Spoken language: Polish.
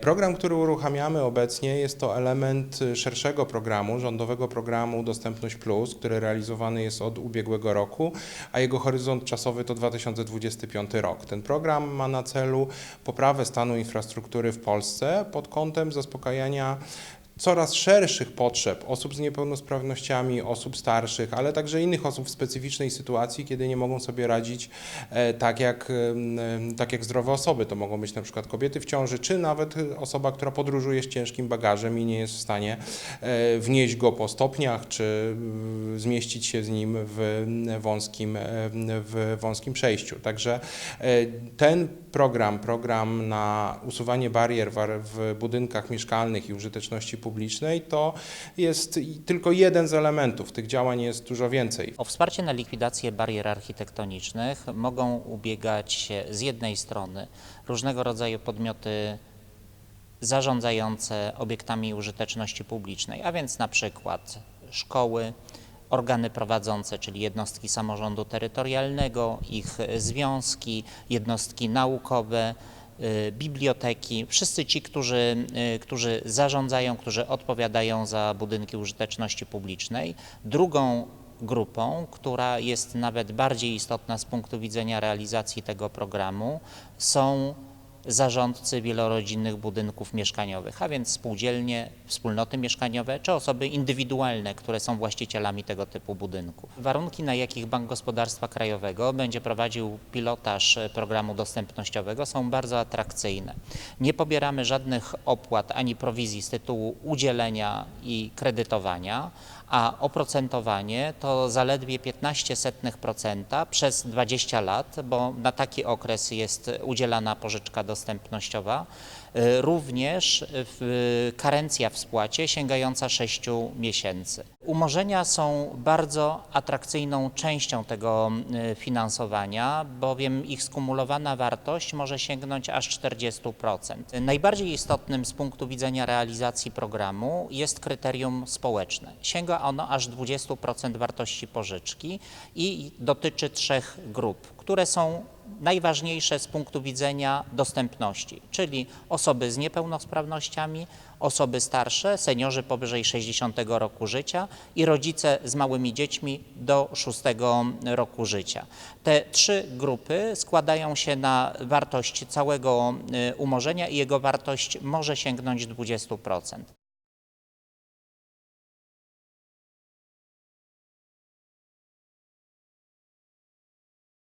Program, który uruchamiamy obecnie, jest to element y, szerszego programu, rządowego programu Dostępność Plus, który realizowany jest od ubiegłego roku, a jego horyzont czasowy to 2025 rok. Ten program ma na celu poprawę stanu infrastruktury w Polsce pod kątem zaspokajania coraz szerszych potrzeb osób z niepełnosprawnościami, osób starszych, ale także innych osób w specyficznej sytuacji, kiedy nie mogą sobie radzić e, tak jak, tak jak zdrowe osoby. To mogą być na przykład kobiety w ciąży, czy nawet osoba, która podróżuje z ciężkim bagażem i nie jest w stanie e, wnieść go po stopniach, czy zmieścić się z nim w wąskim, e, w wąskim przejściu. Także ten program, program na usuwanie barier w budynkach mieszkalnych i użyteczności publicznej, to jest tylko jeden z elementów. Tych działań jest dużo więcej. O wsparcie na likwidację barier architektonicznych mogą ubiegać się z jednej strony różnego rodzaju podmioty zarządzające obiektami użyteczności publicznej, a więc na przykład szkoły, organy prowadzące, czyli jednostki samorządu terytorialnego, ich związki, jednostki naukowe, biblioteki, wszyscy ci, którzy, y, którzy zarządzają, którzy odpowiadają za budynki użyteczności publicznej. Drugą grupą, która jest nawet bardziej istotna z punktu widzenia realizacji tego programu, są zarządcy wielorodzinnych budynków mieszkaniowych, a więc spółdzielnie, wspólnoty mieszkaniowe czy osoby indywidualne, które są właścicielami tego typu budynków. Warunki, na jakich Bank Gospodarstwa Krajowego będzie prowadził pilotaż programu dostępnościowego są bardzo atrakcyjne. Nie pobieramy żadnych opłat ani prowizji z tytułu udzielenia i kredytowania, a oprocentowanie to zaledwie 0,15% przez 20 lat, bo na taki okres jest udzielana pożyczka dostępnościowa. Y, Również karencja w spłacie sięgająca 6 miesięcy. Umorzenia są bardzo atrakcyjną częścią tego y, finansowania, bowiem ich skumulowana wartość może sięgnąć aż 40%. Najbardziej istotnym z punktu widzenia realizacji programu jest kryterium społeczne. Sięga ono aż 20% wartości pożyczki i dotyczy trzech grup, które są najważniejsze z punktu widzenia dostępności, czyli osoby z niepełnosprawnościami, osoby starsze, seniorzy powyżej 60 roku życia i rodzice z małymi dziećmi do 6 roku życia. Te trzy grupy składają się na wartość całego y, umorzenia i jego wartość może sięgnąć 20%.